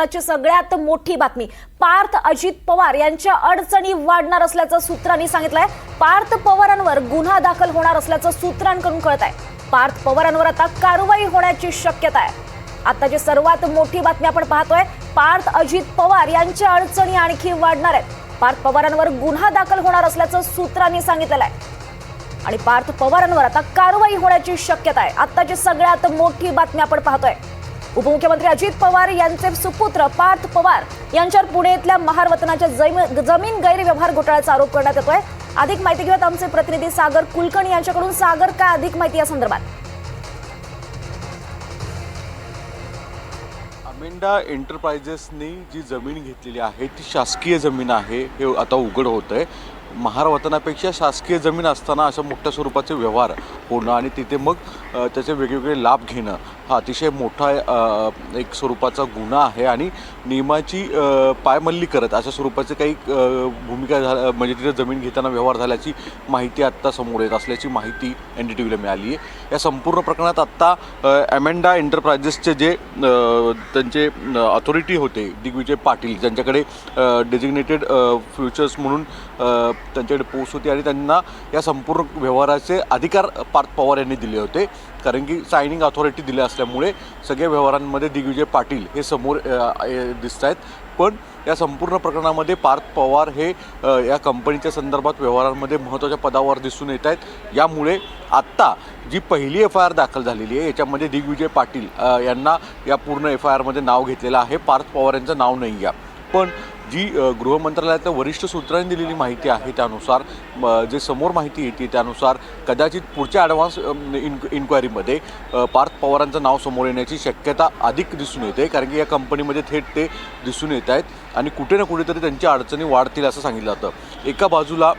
आत्ताची सगळ्यात मोठी बातमी. पार्थ अजित पवार यांच्या अडचणी वाढणार असल्याचं सूत्रांनी सांगितलंय. पार्थ पवारांवर गुन्हा दाखल होणार असल्याचं सूत्रांकडून कळत आहे पार्थ पवारांवर आता कारवाई होण्याची शक्यता आहे. आताची सर्वात मोठी बातमी आपण पाहतोय पार्थ अजित पवार यांच्या अडचणी आणखी वाढणार आहेत. पार्थ पवारांवर गुन्हा दाखल होणार असल्याचं सूत्रांनी सांगितलेलं आहे आणि पार्थ पवारांवर आता कारवाई होण्याची शक्यता आहे. आताची सगळ्यात मोठी बातमी आपण पाहतोय उपमुख्यमंत्री अजित पवार यांचे सुपुत्र पार्थ पवार यांच्यावर पुणे इथल्या महारवतनाच्या जमीन गैरव्यवहार घोटाळ्याचा आरोप करण्यात येतोय. अधिक माहिती घेऊयात आमचे प्रतिनिधी सागर कुलकर्णी यांच्याकडून. सागर काय अधिक माहिती या संदर्भात? अमेंडा एंटरप्राइजेसनी जी जमीन घेतलेली आहे ती शासकीय जमीन आहे हे आता उघड होतं आहे महार वतनापेक्षा शासकीय जमीन असताना अशा मोठ्या स्वरूपाचे व्यवहार होणं आणि तिथे मग त्याचे वेगवेगळे लाभ घेणं हा अतिशय मोठा एक स्वरूपाचा गुन्हा आहे आणि नियमाची पायमल्ली करत अशा स्वरूपाचे काही भूमिका झाल्या म्हणजे तिथे जमीन घेताना व्यवहार झाल्याची माहिती आत्ता समोर येत असल्याची माहिती एन डी टी व्हीला मिळाली आहे या संपूर्ण प्रकरणात आत्ता ॲमेंडा एंटरप्राइजेसचे जे त्यांचे अथॉरिटी होते दिग्विजय पाटील ज्यांच्याकडे डेजिग्नेटेड फ्युचर्स म्हणून त्यांच्याकडे पोच होती आणि त्यांना या संपूर्ण व्यवहाराचे अधिकार पार्थ पवार यांनी दिले होते. कारण की सायनिंग अथॉरिटी दिल्या असल्यामुळे सगळ्या व्यवहारांमध्ये दिग्विजय पाटील हे समोर दिसत आहेत. पण या संपूर्ण प्रकरणामध्ये पार्थ पवार हे या कंपनीच्या संदर्भात व्यवहारांमध्ये महत्त्वाच्या पदावर दिसून येत आहेत. यामुळे आत्ता जी पहिली एफ आय आर दाखल झालेली आहे याच्यामध्ये दिग्विजय पाटील यांना या पूर्ण एफ आय आरमध्ये नाव घेतलेलं आहे. पार्थ पवार यांचं नाव नाही आहे पण जी गृहमंत्रालयातल्या वरिष्ठ सूत्रांनी दिलेली माहिती आहे त्यानुसार म, जे समोर माहिती येते त्यानुसार कदाचित पुढच्या ॲडव्हान्स इन इन्क्वायरीमध्ये पार्थ पवारांचं नाव समोर येण्याची शक्यता अधिक दिसून येते. कारण की या कंपनीमध्ये थेट ते दिसून येत आहेत आणि कुठे ना कुठेतरी त्यांच्या अडचणी वाढतील असं सांगितलं जातं. एका बाजूला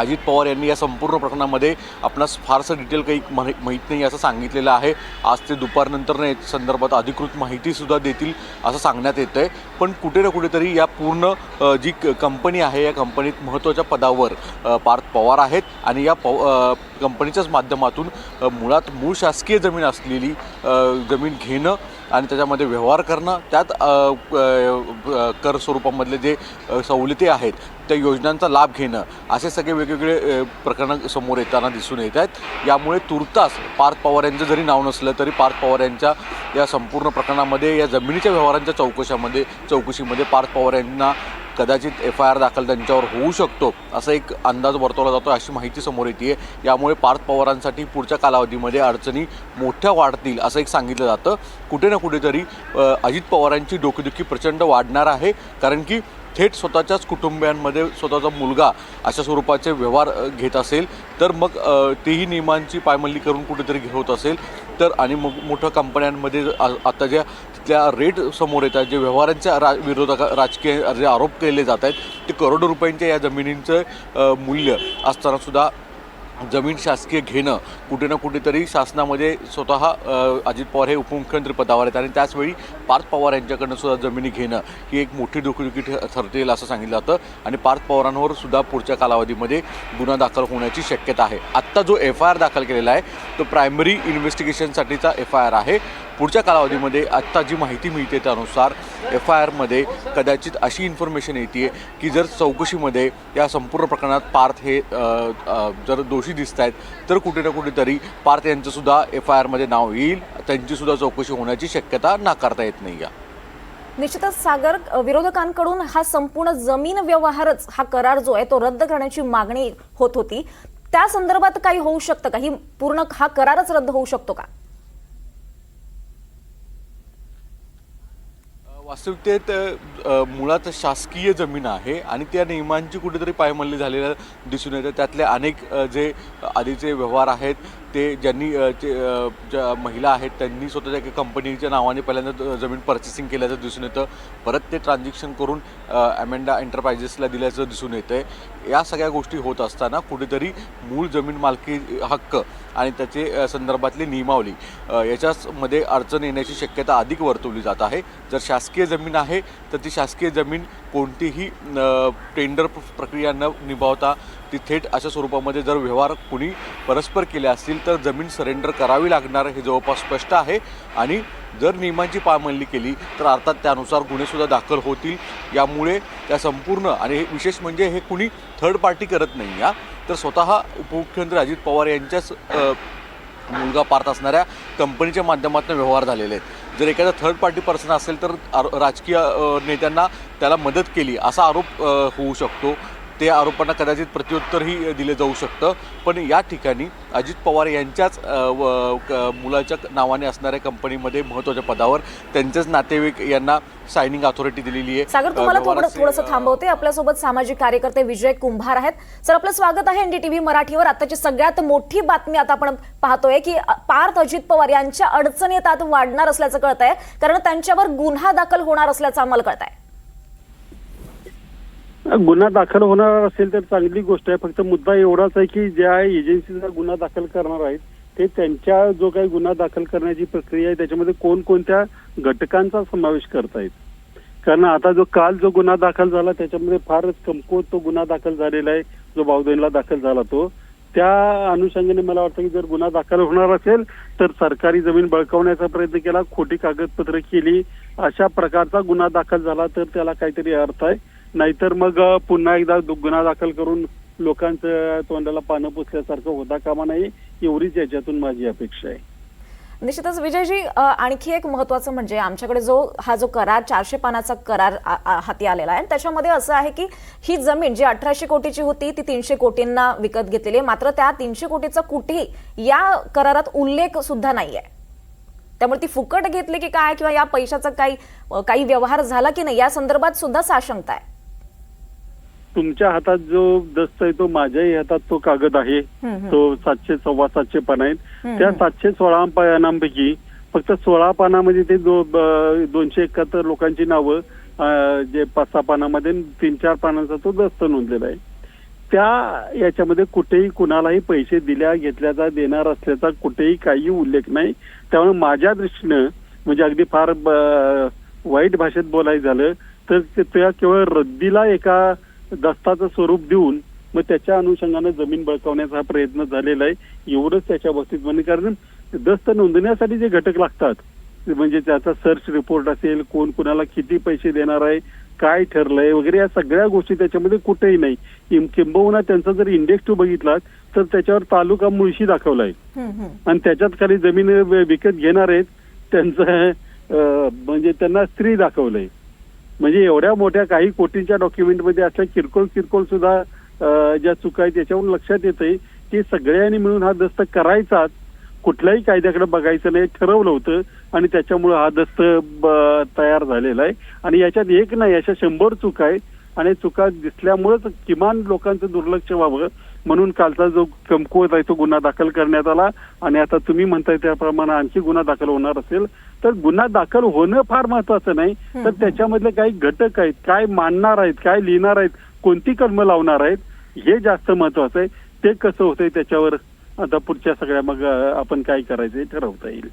अजित पवार यांनी या संपूर्ण प्रकरणामध्ये आपणास फारसं डिटेल काही माहि माहीत नाही असं सांगितलेलं आहे. आज ते दुपारनंतर या संदर्भात अधिकृत माहितीसुद्धा देतील असं सांगण्यात येतं आहे पण कुठे ना कुठेतरी या पूर्ण जी क- कंपनी आहे या कंपनीत महत्त्वाच्या पदावर पार्थ पवार आहेत आणि या पव कंपनीच्याच माध्यमातून मुळात मूळ शासकीय जमीन असलेली जमीन घेणं आणि त्याच्यामध्ये व्यवहार करणं त्यात कर स्वरूपामधले जे सवलती आहेत त्या योजनांचा लाभ घेणं असे सगळे वेगवेगळे प्रकरणं समोर येताना दिसून येत आहेत. यामुळे तुर्तास पार्थ पवार यांचं जरी नाव नसलं तरी पार्थ पवार यांच्या या संपूर्ण प्रकरणामध्ये या जमिनीच्या व्यवहारांच्या चौकशामध्ये चौकशीमध्ये पार्थ पवार यांना कदाचित एफ आय आर दाखल त्यांच्यावर होऊ शकतो असा एक अंदाज वर्तवला जातो अशी माहिती समोर येते आहे यामुळे पार्थ पवारांसाठी पुढच्या कालावधीमध्ये अडचणी मोठ्या वाढतील असं एक सांगितलं जातं. कुठे ना कुठेतरी अजित पवारांची डोकेदुखी प्रचंड वाढणार आहे कारण की थेट स्वतःच्याच कुटुंबियांमध्ये स्वतःचा मुलगा अशा स्वरूपाचे व्यवहार घेत असेल तर मग तेही नियमांची पायमल्ली करून कुठेतरी घेत असेल. तर आणि मग मोठ्या कंपन्यांमध्ये आ- आता ज्या तिथल्या रेट समोर येतात जे व्यवहारांच्या रा विरोधक राजकीय जे आरोप केले जात आहेत ते करोडो रुपयांच्या या जमिनींचं मूल्य असतानासुद्धा जमीन शासकीय घेणं कुठे ना कुठेतरी शासनामध्ये स्वतः अजित पवार हे उपमुख्यमंत्री पदावर आहेत. आणि त्याचवेळी पार्थ पवार यांच्याकडनं सुद्धा जमिनी घेणं ही एक मोठी डोकेदुखी ठ- ठरतील असं सांगितलं जातं. आणि पार्थ पवारांवर सुद्धा पुढच्या कालावधीमध्ये गुन्हा दाखल होण्याची शक्यता आहे. आत्ता जो एफ आय आर दाखल केलेला आहे तो प्रायमरी इन्व्हेस्टिगेशनसाठीचा एफ आय आर आहे. पुढच्या कालावधीमध्ये आत्ता जी माहिती मिळते त्यानुसार एफ आय आरमध्ये कदाचित अशी इन्फॉर्मेशन येते की जर चौकशीमध्ये या संपूर्ण प्रकरणात पार्थ हे जर दोषी दिसत आहेत तर कुठे ना कुठेतरी पार्थ यांचंसुद्धा एफ आय आरमध्ये नाव येईल. त्यांचीसुद्धा चौकशी होण्याची शक्यता नाकारता येत नाही आहे निश्चितच सागर विरोधकांकडून हा संपूर्ण जमीन व्यवहारच हा करार जो आहे तो रद्द करण्याची मागणी होत होती. त्या संदर्भात काही होऊ शकतं का? ही पूर्ण हा करारच रद्द होऊ शकतो का? वास्तविकतेत मुळात शासकीय जमीन आहे आणि त्या नियमांची कुठेतरी पायमल्ली झालेल्या दिसून येते. त्यातले अनेक जे आधीचे व्यवहार आहेत ते ज्यांनी ज्या महिला आहेत त्यांनी स्वतःच्या एका कंपनीच्या नावाने पहिल्यांदा जमीन पर्चेसिंग केल्याचं दिसून येतं. परत ते ट्रान्झॅक्शन करून अमेंडा एंटरप्राइजेसला दिल्याचं दिसून येतं आहे या सगळ्या गोष्टी होत असताना कुठेतरी मूळ जमीन मालकी हक्क आणि त्याचे संदर्भातली नियमावली याच्यामध्ये अडचण येण्याची शक्यता अधिक वर्तवली जात आहे. जर शासकीय जमीन आहे तर ती शासकीय जमीन कोणतीही टेंडर प्रक्रिया न निभावता ती थेट अशा स्वरूपामध्ये जर व्यवहार कुणी परस्पर केले असतील तर जमीन सरेंडर करावी लागणार हे जवळपास स्पष्ट आहे. आणि जर नियमांची पायमल्ली केली तर अर्थात त्यानुसार गुन्हेसुद्धा दाखल होतील. यामुळे त्या संपूर्ण आणि हे विशेष म्हणजे हे कुणी थर्ड पार्टी करत नाही या तर स्वतः उपमुख्यमंत्री अजित पवार यांच्याच मुलगा पार्थ असणाऱ्या कंपनीच्या माध्यमातून व्यवहार झालेले आहेत. जर एखादा थर्ड पार्टी पर्सन असेल तर राजकीय नेत्यांना त्याला मदत केली असा आरोप होऊ शकतो. ते आरोपांना कदाचित प्रत्युत्तरही दिले जाऊ शकतं. पण या ठिकाणी अजित पवार यांच्याच मुलाच्या नावाने असणाऱ्या कंपनीमध्ये महत्त्वाच्या पदावर त्यांचेच नातेवाईक यांना सायनिंग अथॉरिटी दिलेली आहे. सागर तुम्हाला थोडं थोडंसं थांबवते. आपल्यासोबत सामाजिक कार्यकर्ते विजय कुंभार आहेत. सर आपलं स्वागत आहे एनडीटीव्ही मराठीवर. आताची सगळ्यात मोठी बातमी आता आपण पाहतोय की पार्थ अजित पवार यांच्या अडचणी आता वाढणार असल्याचं कळत आहे कारण त्यांच्यावर गुन्हा दाखल होणार असल्याचं आम्हाला कळत आहे गुन्हा दाखल होणार असेल तर चांगली गोष्ट आहे. फक्त मुद्दा एवढाच आहे की ज्या एजन्सीचा गुन्हा दाखल करणार आहेत ते त्यांच्या जो काही गुन्हा दाखल करण्याची प्रक्रिया आहे त्याच्यामध्ये कोणकोणत्या घटकांचा समावेश करतायत. कारण आता जो काल जो गुन्हा दाखल झाला त्याच्यामध्ये फारच कमकुवत तो गुन्हा दाखल झालेला आहे जो बावधनला दाखल झाला तो. त्या अनुषंगाने मला वाटतं की जर गुन्हा दाखल होणार असेल तर सरकारी जमीन बळकावण्याचा प्रयत्न केला खोटी कागदपत्र केली अशा प्रकारचा गुन्हा दाखल झाला तर त्याला काहीतरी अर्थ आहे. नाहीतर मग पुन्हा एकदा गुन्हा दाखल करून लोकांचं तोंडाला पानं पुसल्यासारखं होता कामा नाही एवढीच याच्यातून माझी अपेक्षा आहे. निश्चितच विजयजी आणखी एक महत्वाचं म्हणजे आमच्याकडे जो हा जो करार चारशे पानाचा करार हाती आलेला आहे. त्याच्यामध्ये असं आहे की ही जमीन जी अठराशे कोटीची होती ती तीनशे कोटींना विकत घेतलेली आहे. मात्र त्या तीनशे कोटीचा कुठेही या करारात उल्लेख सुद्धा नाही आहे. त्यामुळे ती फुकट घेतली की काय किंवा या पैशाचा काही काही व्यवहार झाला की नाही या संदर्भात सुद्धा साशंकता आहे. तुमच्या हातात जो दस्त आहे तो माझ्याही हातात तो कागद आहे. तो सातशे सव्वा सातशे पान आहेत त्या. सातशे सोळा पानांपैकी फक्त सोळा पानामध्ये ते दो- दोनशे एकाहत्तर लोकांची नावं जे पाच सहा पानामध्ये तीन चार पानांचा तो दस्त नोंदलेला आहे त्या याच्यामध्ये कुठेही कुणालाही पैसे दिल्या घेतल्याचा देणार असल्याचा कुठेही काही उल्लेख नाही त्यामुळे माझ्या दृष्टीनं म्हणजे अगदी फार वाईट भाषेत बोलायचं झालं तर ते- त्या केवळ रद्दीला एका दस्ताचं स्वरूप देऊन मग त्याच्या अनुषंगानं जमीन बळकावण्याचा हा प्रयत्न झालेला आहे. एवढंच त्याच्या बाबतीत म्हणजे कारण दस्त नोंदण्यासाठी जे घटक लागतात म्हणजे त्याचा सर्च रिपोर्ट असेल कोण कुणाला किती पैसे देणार आहे काय ठरलंय वगैरे या सगळ्या गोष्टी त्याच्यामध्ये कुठेही नाही. किंबहुना त्यांचा जर इंडेक्स टू बघितला तर त्याच्यावर तालुका मुळशी दाखवलाय. आणि त्याच्यात खाली जमीन विकत घेणार आहेत त्यांचं म्हणजे त्यांना स्त्री दाखवलंय. म्हणजे एवढ्या मोठ्या काही कोटींच्या डॉक्युमेंटमध्ये असल्या किरकोळ किरकोळ सुद्धा ज्या चुका आहेत त्याच्यावरून लक्षात येतंय की सगळ्यांनी मिळून हा दस्त करायचाच. कुठल्याही कायद्याकडे बघायचं नाही ठरवलं होतं आणि त्याच्यामुळे हा दस्त ब- तयार झालेला आहे. आणि याच्यात एक नाही अशा शंभर चुका आहे आणि चुका दिसल्यामुळेच किमान लोकांचं दुर्लक्ष व्हावं म्हणून कालचा जो कमकुवत आहे तो गुन्हा दाखल करण्यात आला. आणि आता तुम्ही म्हणताय त्याप्रमाणे आणखी गुन्हा दाखल होणार असेल. तर गुन्हा दाखल होणं फार महत्वाचं नाही. तर त्याच्यामधले काही घटक आहेत काय मानणार आहेत काय लिहिणार आहेत कोणती कलमं लावणार आहेत हे जास्त महत्वाचं आहे. ते कसं होतंय त्याच्यावर आता पुढच्या सगळ्या मग आपण काय करायचं हे ठरवता येईल.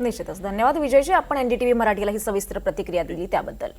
निश्चितच. धन्यवाद. विजयजी आपण एनडीटीव्ही मराठीला ही सविस्तर प्रतिक्रिया दिली त्याबद्दल.